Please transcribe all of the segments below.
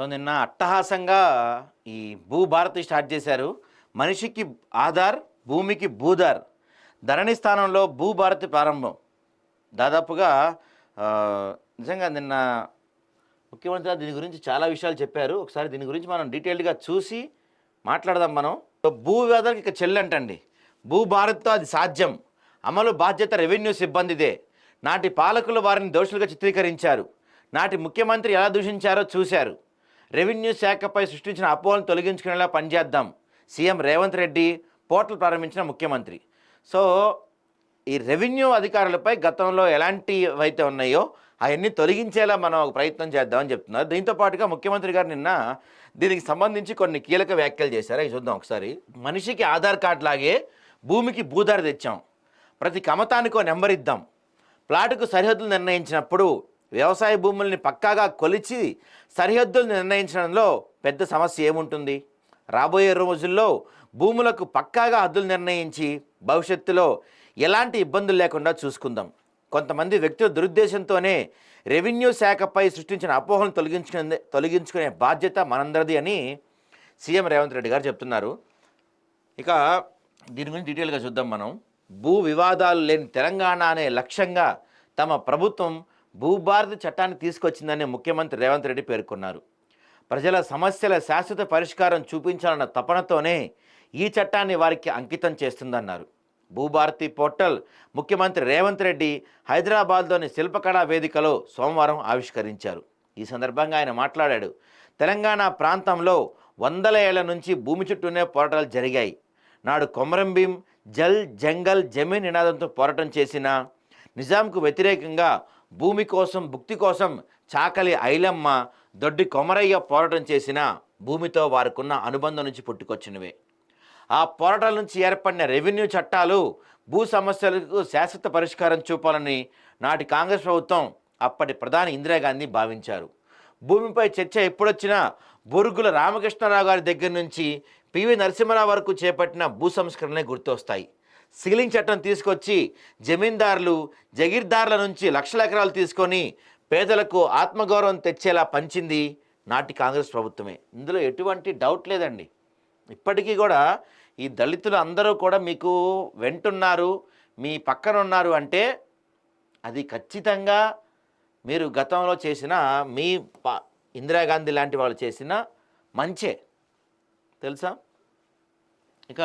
So నిన్న అట్టహాసంగా ఈ భూభారతి స్టార్ట్ చేశారు. మనిషికి ఆధార్ భూమికి భూధార్. ధరణి స్థానంలో భూభారతి ప్రారంభం. దాదాపుగా నిజంగా నిన్న ముఖ్యమంత్రి గారు దీని గురించి చాలా విషయాలు చెప్పారు. ఒకసారి దీని గురించి మనం డీటెయిల్డ్గా చూసి మాట్లాడదాం మనం. భూ వ్యాధులకు ఇక చెల్లంటండి. భూభారత్తో అది సాధ్యం. అమలు బాధ్యత రెవెన్యూ సిబ్బందిదే. నాటి పాలకులు వారిని దోషులుగా చిత్రీకరించారు. నాటి ముఖ్యమంత్రి ఎలా దూషించారో చూశారు. రెవెన్యూ శాఖపై సృష్టించిన అపోహలను తొలగించుకునేలా పనిచేద్దాం. సీఎం రేవంత్ రెడ్డి పోర్టల్ ప్రారంభించిన ముఖ్యమంత్రి. సో ఈ రెవెన్యూ అధికారులపై గతంలో ఎలాంటివి అయితే ఉన్నాయో అవన్నీ తొలగించేలా మనం ఒక ప్రయత్నం చేద్దామని చెప్తున్నారు. దీంతో పాటుగా ముఖ్యమంత్రి గారు నిన్న దీనికి సంబంధించి కొన్ని కీలక వ్యాఖ్యలు చేశారు. అవి చూద్దాం ఒకసారి. మనిషికి ఆధార్ కార్డు లాగే భూమికి భూధార తెచ్చాం. ప్రతి కమతానికి నెంబర్ ఇద్దాం. ప్లాటుకు సరిహద్దులు నిర్ణయించినప్పుడు వ్యవసాయ భూముల్ని పక్కాగా కొలిచి సరిహద్దులు నిర్ణయించడంలో పెద్ద సమస్య ఏముంటుంది? రాబోయే రోజుల్లో భూములకు పక్కాగా హద్దులు నిర్ణయించి భవిష్యత్తులో ఎలాంటి ఇబ్బందులు లేకుండా చూసుకుందాం. కొంతమంది వ్యక్తుల దురుద్దేశంతోనే రెవెన్యూ శాఖపై సృష్టించిన అపోహలను తొలగించుకునే తొలగించుకునే బాధ్యత మనందరిది అని సీఎం రేవంత్ రెడ్డి గారు చెప్తున్నారు. ఇక దీని గురించి డీటెయిల్గా చూద్దాం మనం. భూ వివాదాలు లేని తెలంగాణ అనే లక్ష్యంగా తమ ప్రభుత్వం భూభారతి చట్టాన్ని తీసుకొచ్చిందని ముఖ్యమంత్రి రేవంత్ రెడ్డి పేర్కొన్నారు. ప్రజల సమస్యల శాశ్వత పరిష్కారం చూపించాలన్న తపనతోనే ఈ చట్టాన్ని వారికి అంకితం చేస్తుందన్నారు. భూభారతి పోర్టల్ ముఖ్యమంత్రి రేవంత్ రెడ్డి హైదరాబాద్లోని శిల్పకళా వేదికలో సోమవారం ఆవిష్కరించారు. ఈ సందర్భంగా ఆయన మాట్లాడాడు. తెలంగాణ ప్రాంతంలో వందల ఏళ్ళ నుంచి భూమి చుట్టూనే పోరాటాలు జరిగాయి. నాడు కొమరంభీం జల్ జంగల్ జమీన్ నినాదంతో పోరాటం చేసిన నిజాంకు వ్యతిరేకంగా భూమి కోసం భుక్తి కోసం చాకలి ఐలమ్మ దొడ్డి కొమరయ్య పోరాటం చేసిన భూమితో వారికున్న అనుబంధం నుంచి పుట్టుకొచ్చినవే. ఆ పోరాటాల నుంచి ఏర్పడిన రెవెన్యూ చట్టాలు భూ సమస్యలకు శాశ్వత పరిష్కారం చూపాలని నాటి కాంగ్రెస్ ప్రభుత్వం అప్పటి ప్రధాని ఇందిరాగాంధీ భావించారు. భూమిపై చర్చ ఎప్పుడొచ్చినా బొరుగుల రామకృష్ణారావు గారి దగ్గర నుంచి పివి నరసింహరావు వరకు చేపట్టిన భూ సంస్కరణలే గుర్తొస్తాయి. సీలింగ్ చట్టం తీసుకొచ్చి జమీందారులు జగీర్దారుల నుంచి లక్షల ఎకరాలు తీసుకొని పేదలకు ఆత్మగౌరవం తెచ్చేలా పంచింది నాటి కాంగ్రెస్ ప్రభుత్వమే. ఇందులో ఎటువంటి డౌట్ లేదండి. ఇప్పటికీ కూడా ఈ దళితులు అందరూ కూడా మీకు వెంటున్నారు మీ పక్కన ఉన్నారు అంటే అది ఖచ్చితంగా మీరు గతంలో చేసిన మీ ప ఇందిరాగాంధీ లాంటి వాళ్ళు చేసిన మంచే. తెలుసా? ఇక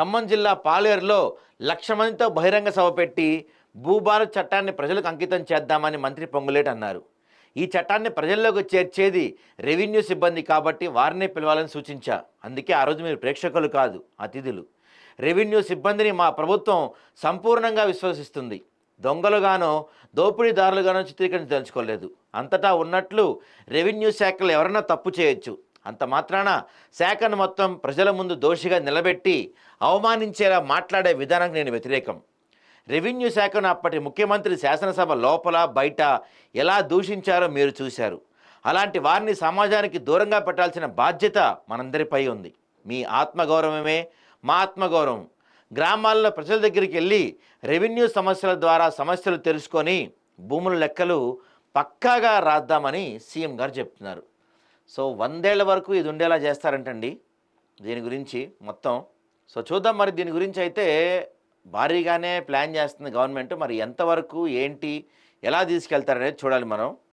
ఖమ్మం జిల్లా పాలేరులో లక్ష మందితో బహిరంగ సభ పెట్టి భూభారత్ చట్టాన్ని ప్రజలకు అంకితం చేద్దామని మంత్రి పొంగులేటి అన్నారు. ఈ చట్టాన్ని ప్రజల్లోకి చేర్చేది రెవెన్యూ సిబ్బంది కాబట్టి వారినే పిలవాలని సూచించా. అందుకే ఆ రోజు మీరు ప్రేక్షకులు కాదు అతిథులు. రెవెన్యూ సిబ్బందిని మా ప్రభుత్వం సంపూర్ణంగా విశ్వసిస్తుంది. దొంగలుగానో దోపిడీదారులుగానో చిత్రీకరించదలుచుకోలేదు. అంతటా ఉన్నట్లు రెవెన్యూ శాఖలు ఎవరైనా తప్పు చేయొచ్చు. అంత మాత్రాన శాఖను మొత్తం ప్రజల ముందు దోషిగా నిలబెట్టి అవమానించేలా మాట్లాడే విధానానికి నేను వ్యతిరేకం. రెవెన్యూ శాఖను అప్పటి ముఖ్యమంత్రి శాసనసభ లోపల బయట ఎలా దూషించారో మీరు చూశారు. అలాంటి వారిని సమాజానికి దూరంగా పెట్టాల్సిన బాధ్యత మనందరిపై ఉంది. మీ ఆత్మగౌరవమే మా ఆత్మగౌరవం. గ్రామాల్లో ప్రజల దగ్గరికి వెళ్ళి రెవెన్యూ సమస్యల ద్వారా సమస్యలు తెలుసుకొని భూముల లెక్కలు పక్కాగా రాద్దామని సీఎం గారు చెప్తున్నారు. సో వందేళ్ళ వరకు ఇది ఉండేలా చేస్తారంటండి దీని గురించి మొత్తం. సో చూద్దాం మరి దీని గురించి అయితే భారీగానే ప్లాన్ చేస్తుంది గవర్నమెంట్. మరి ఎంతవరకు ఏంటి ఎలా తీసుకెళ్తారనేది చూడాలి మనం.